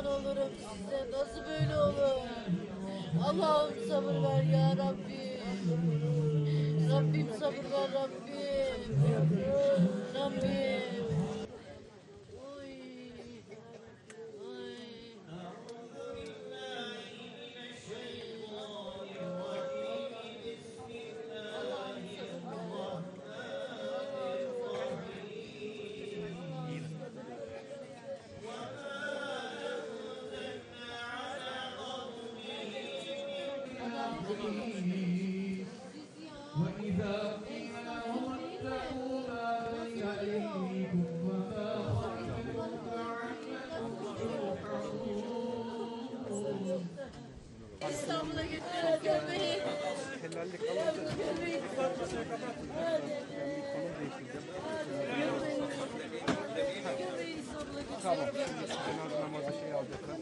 kurban olurum size. Nasıl böyle olur? Allah'ım sabır ver ya Rabbi. Rabbim sabır ver Rabbim. Rabbim وإذا قيل لهم اتقوا ما بين أيديكم وما خلفكم لعلكم ترحمون İstanbul'a götürün göbeği. Helallik alınca. Göbeği. Göbeği sonuna götürün. Tamam. Cenaze namazı şey alacaklar.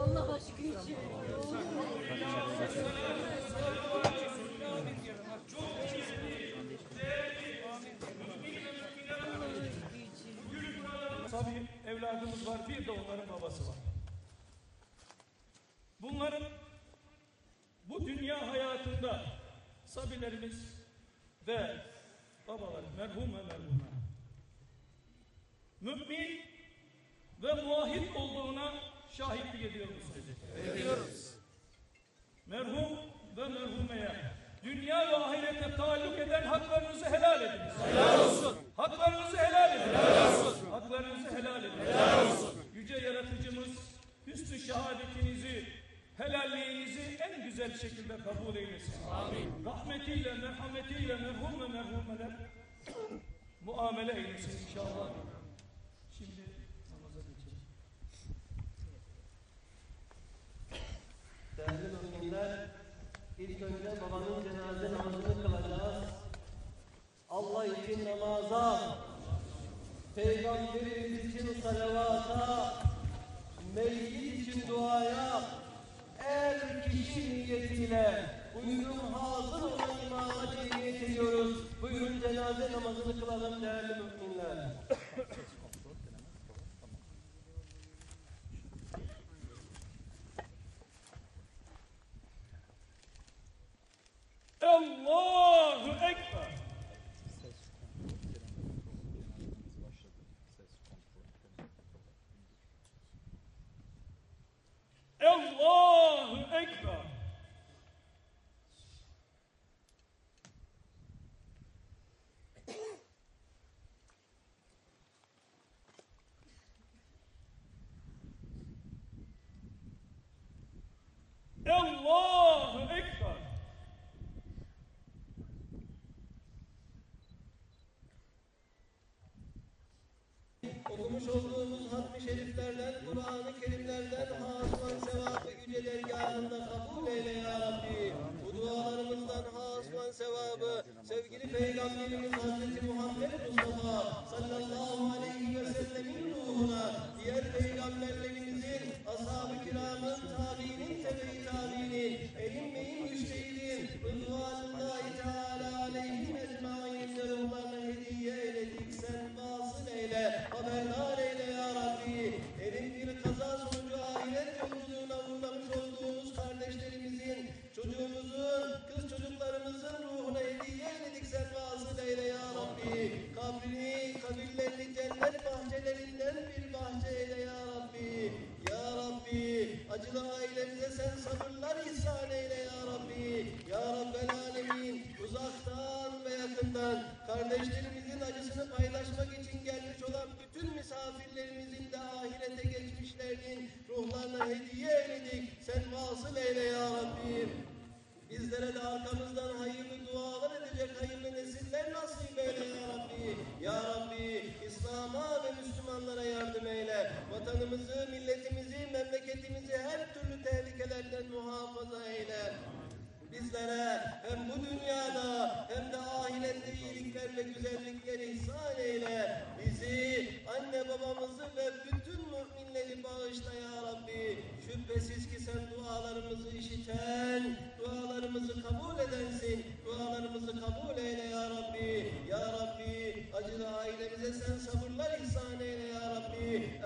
Allah aşkı için. Tabii evladımız var, bir de onların babası var. Bunların bu dünya hayatında sabilerimiz ve babalar merhum ve merhume mümin ve muahit olduğuna şahitlik ediyor musunuz? Ediyoruz. Merhum ve merhumeye dünya ve ahirete taalluk eden haklarınızı helal ediniz. Helal olsun. Haklarınızı helal edin. Helal olsun. Haklarınızı helal edin. Helal olsun. Yüce yaratıcımız hüsnü şehadetinizi, helalliğinizi en güzel şekilde kabul eylesin. Amin. Rahmetiyle, merhametiyle merhum ve merhumeler muamele eylesin inşallah. Şimdi namaza geçelim. Değerli müminler, ilk önce babanın cenaze namazını kılacağız. Allah için namaza, Peygamberimiz için salavata, meyyit için duaya, er kişi niyetiyle buyurun hazır Okumuş olduğumuz hatmi şeriflerden, Kur'an-ı Kerimlerden hasılan sevabı yüce dergahında kabul eyle ya Rabbi. Bu dualarımızdan hasılan sevabı sevgili Peygamberimiz Hazreti Muhammed Mustafa sallallahu aleyhi ve sellemin ruhuna, diğer peygamberlerimizin, Kabrini, kabirlerini cennet bahçelerinden bir bahçe eyle ya Rabbi. Ya Rabbi, acılı ailemize sen sabırlar ihsan eyle ya Rabbi. Ya Rabbel Alemin, uzaktan ve yakından kardeşlerimizin acısını paylaşmak için gelmiş olan bütün misafirlerimizin de ahirete geçmişlerinin ruhlarına hediye eyledik. Sen vasıl eyle ya Rabbi. Bizlere de arkamızdan Müslümanlara yardım eyle. Vatanımızı, milletimizi, memleketimizi her türlü tehlikelerden muhafaza eyle. Bizlere hem bu dünyada hem de ahirette iyilikler ve güzellikler ihsan eyle. Bizi, anne babamızı ve bütün müminleri bağışla ya Rabbi. Şüphesiz ki sen dualarımızı işiten, dualarımızı kabul edensin, dualarımızı kabul eyle ya Rabbi. Ya Rabbi acılı ailemize sen sabırlar